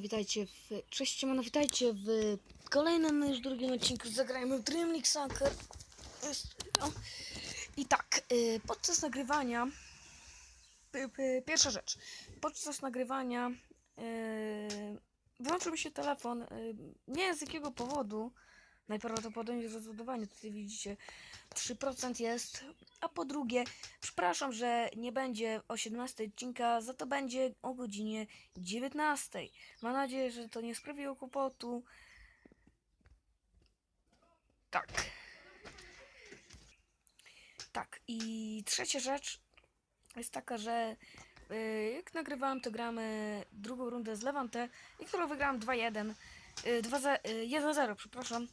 witajcie w... Cześć, no witajcie w kolejnym już drugim odcinku Zagrajmy w Dream League Soccer. No. I tak, y, podczas nagrywania y, y, pierwsza rzecz, podczas nagrywania wyłączył mi się telefon, nie z jakiego powodu, najprawdopodobniej rozładowanie, tutaj widzicie 3% jest, a po drugie, przepraszam, że nie będzie o 17 odcinka, za to będzie o godzinie 19. Mam nadzieję, że to nie sprawiło kłopotu. Tak. Tak, i trzecia rzecz jest taka, że y, jak nagrywałem, to gramy drugą rundę z Levante i którą wygrałem 2-1. y, 2-0, y, 1-0, przepraszam.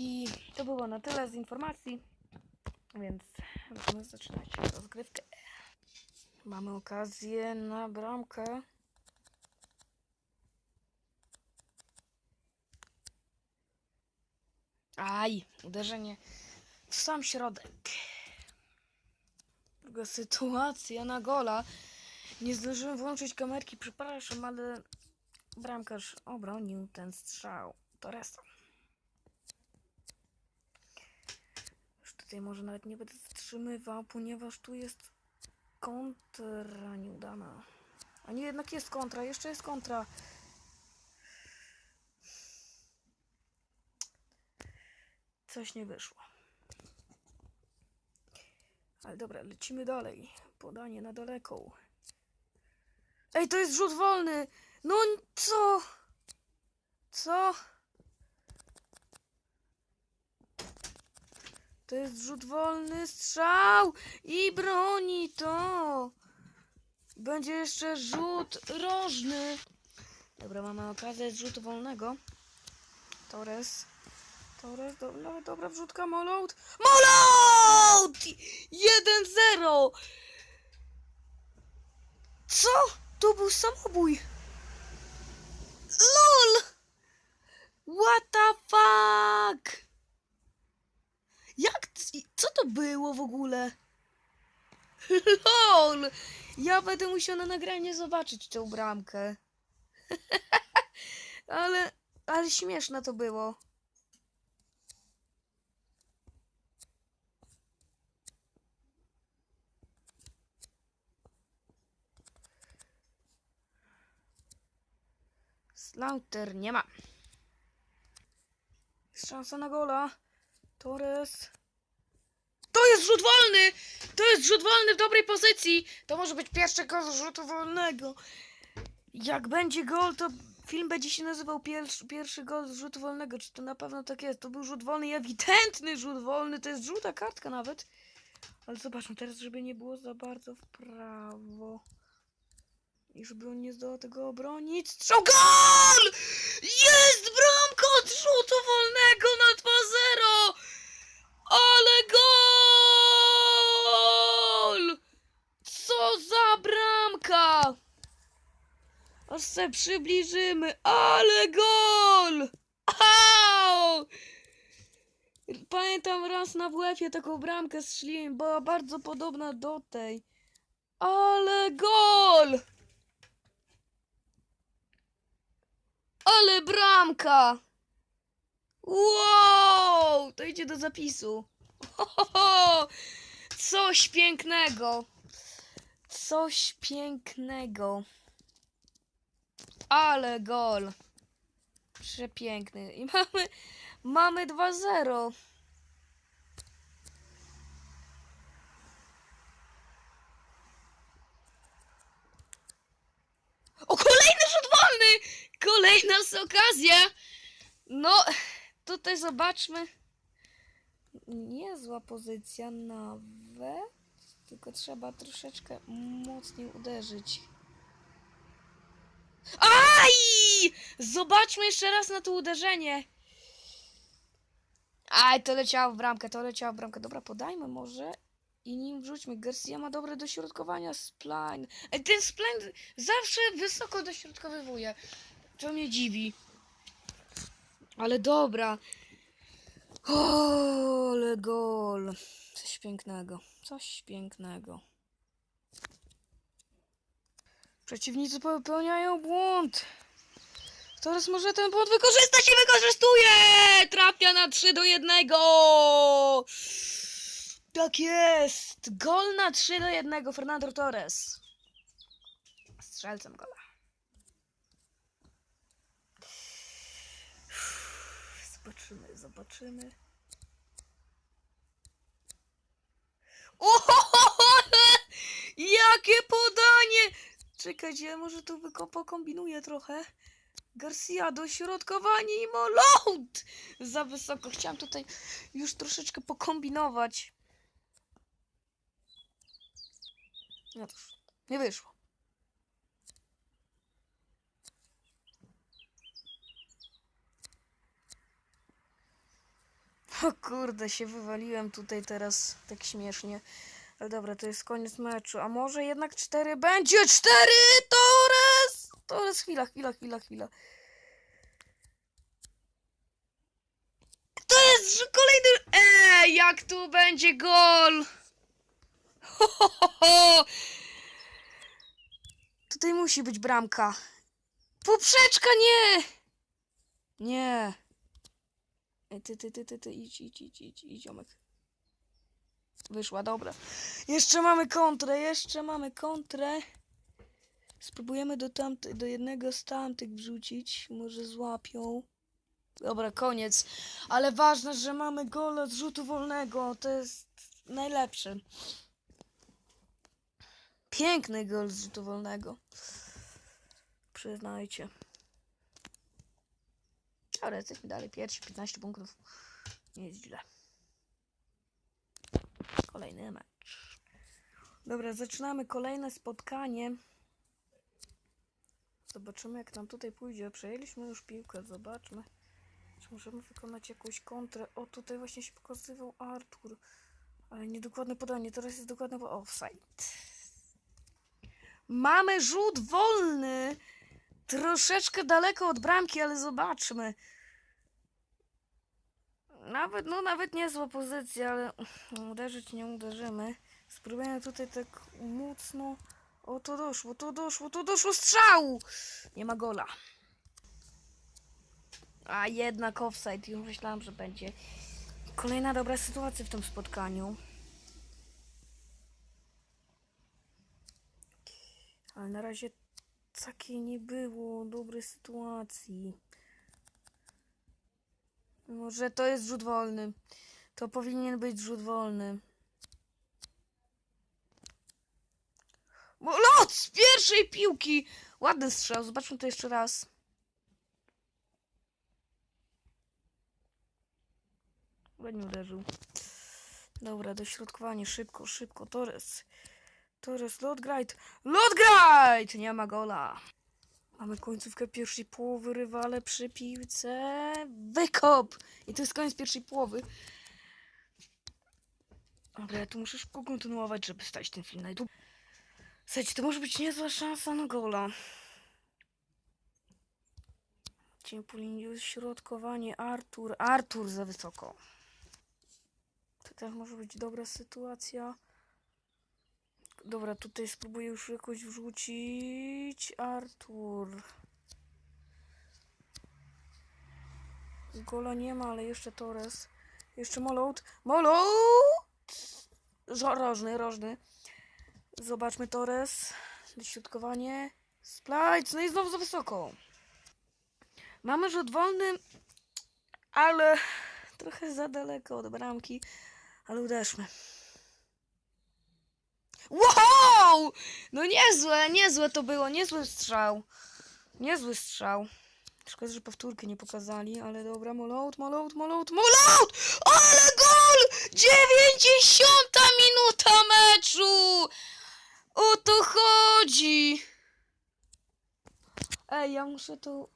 I to było na tyle z informacji, więc możemy zaczynać rozgrywkę. Mamy okazję na bramkę. Aj, uderzenie w sam środek. Druga sytuacja na gola. Nie zdążyłem włączyć kamerki, przepraszam, ale bramkarz obronił ten strzał. Torreso. Już tutaj może nawet nie będę wstrzymywał, ponieważ tu jest kontra nieudana. A nie, jednak jest kontra, jeszcze jest kontra. Coś nie wyszło. Ale dobra, lecimy dalej. Podanie na daleką. Ej, to jest rzut wolny! No co? Co? To jest rzut wolny, strzał i broni to. Będzie jeszcze rzut rożny. Dobra, mamy okazję rzutu wolnego. Torres. Torres, dobra, dobra wrzutka, Molout. Molout! 1-0! Co? To był samobój. LOL! What the fuck? Jak? Co to było w ogóle? LOL! Ja będę musiał na nagranie zobaczyć tę bramkę. ale, ale śmieszne to było. Slaughter nie ma. Szansa na gola. Torres. To jest rzut wolny! To jest rzut wolny w dobrej pozycji! To może być pierwszy gol z rzutu wolnego. Jak będzie gol, to film będzie się nazywał pierwszy, pierwszy gol z rzutu wolnego. Czy to na pewno tak jest? To był rzut wolny, ewidentny rzut wolny. To jest żółta kartka nawet. Ale zobaczmy teraz, żeby nie było za bardzo w prawo. I żeby on nie zdołał tego obronić. Strzał GOL! Jest bramka od rzutu wolnego na 2-0! Ale gol! Co za bramka! Aż se przybliżymy. Ale gol! Au! Pamiętam raz na WF-ie taką bramkę strzeliłem, była bardzo podobna do tej. Ale gol! Ale bramka! Wow! To idzie do zapisu. Ho, ho, ho! Coś pięknego. Coś pięknego. Ale gol. Przepiękny. I mamy, mamy 2-0. O, kolejny rzut wolny! Kolejna okazja! No, tutaj zobaczmy. Niezła pozycja nawet. Tylko trzeba troszeczkę mocniej uderzyć. Aj! Zobaczmy jeszcze raz na to uderzenie. Aj, to leciało w bramkę, to leciało w bramkę. Dobra, podajmy może i nim wrzućmy. Garcia ma dobre dośrodkowania. Spline. Ej, ten Spline zawsze wysoko dośrodkowywuje. To mnie dziwi. Ale dobra. O, ale gol. Coś pięknego. Coś pięknego. Przeciwnicy popełniają błąd. Teraz może ten błąd wykorzystać i wykorzystuje! Trafia na 3 do 1. Tak jest! Gol na 3 do 1. Fernando Torres. Strzelcem gola. Zobaczymy. Ohohoho! Jakie podanie! Czekajcie, może tu pokombinuję trochę. Garcia, dośrodkowanie i molout! Za wysoko. Chciałam tutaj już troszeczkę pokombinować. No cóż, nie wyszło. O kurde, się wywaliłem tutaj teraz tak śmiesznie. Ale dobra, to jest koniec meczu. A może jednak cztery będzie? Cztery! Torres! Torres, chwila, chwila, chwila, chwila. To jest kolejny... Ej, jak tu będzie gol! Ho, ho, ho, ho. Tutaj musi być bramka. Poprzeczka, nie! Nie. Ej, ty, ty, ty, ty, ty, idź, idź, idź, idź, idź, ziomek. Wyszła, dobra. Jeszcze mamy kontrę, jeszcze mamy kontrę. Spróbujemy do, tamty, do jednego z tamtych wrzucić. Może złapią. Dobra, koniec. Ale ważne, że mamy gola z rzutu wolnego. To jest najlepsze. Piękny gol z rzutu wolnego. Przyznajcie. Ale jesteśmy dalej pierwsi, 15 punktów. Nie jest źle. Kolejny mecz. Dobra, zaczynamy kolejne spotkanie. Zobaczymy, jak nam tutaj pójdzie. Przejęliśmy już piłkę, zobaczmy. Czy możemy wykonać jakąś kontrę? O, tutaj właśnie się pokazywał Artur. Ale niedokładne podanie, teraz jest dokładne offside. Mamy rzut wolny. Troszeczkę daleko od bramki, ale zobaczmy. Nawet, no nawet niezła pozycja, ale uderzyć nie uderzymy. Spróbujemy tutaj tak mocno. O, to doszło, to doszło, to doszło strzał! Nie ma gola. A jednak offside, już myślałam, że będzie. Kolejna dobra sytuacja w tym spotkaniu. Ale na razie takiej nie było dobrej sytuacji. Może to jest rzut wolny. To powinien być rzut wolny. Bo Lot z pierwszej piłki! Ładny strzał, zobaczmy to jeszcze raz. Ładnie uderzył. Dobra, dośrodkowanie, szybko, szybko. Torres. Torres, Lodgrajt. Lodgrajt! Nie ma gola. Mamy końcówkę pierwszej połowy, rywale przy piłce. Wykop! I to jest koniec pierwszej połowy. Dobra, ja tu muszę szybko kontynuować, żeby stać ten film na YouTube. Słuchajcie, to może być niezła szansa na gola. Linii środkowanie Artur. Artur za wysoko. Tutaj może być dobra sytuacja. Dobra, tutaj spróbuję już jakoś wrzucić. Artur. Gola nie ma, ale jeszcze Torres. Jeszcze Molout. Molout! Rożny, rożny. Zobaczmy Torres. Dośrodkowanie. Splajc. No i znowu za wysoko. Mamy rzut wolny, ale trochę za daleko od bramki. Ale uderzmy. Wow! No niezłe, niezłe to było, niezły strzał. Niezły strzał. Szkoda, że powtórki nie pokazali, ale dobra, molout, molout, molout, molout! Ale gol! 90 minuta meczu! O to chodzi! Ej, ja muszę tą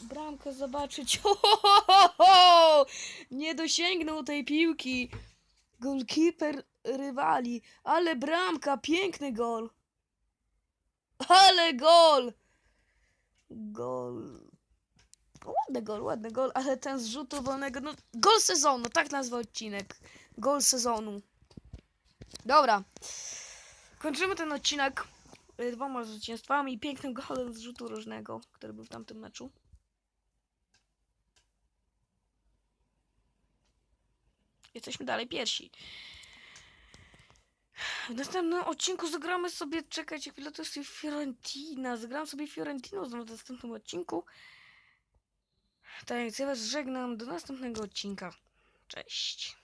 bramkę zobaczyć. Ho, ho, ho, ho! Nie dosięgnął tej piłki. Golkeeper rywali. Ale bramka, piękny gol. Ale gol! Gol. Ładny gol, ładny gol, ale ten z rzutu wolnego, no gol sezonu, tak nazwę odcinek. Gol sezonu. Dobra. Kończymy ten odcinek y, dwoma zwycięstwami i pięknym golem z rzutu różnego, który był w tamtym meczu. Jesteśmy dalej pierwsi. W następnym odcinku zagramy sobie, czekajcie chwilę, to jest Fiorentina. Zagram sobie Fiorentino w następnym odcinku. Tak, ja was żegnam do następnego odcinka. Cześć.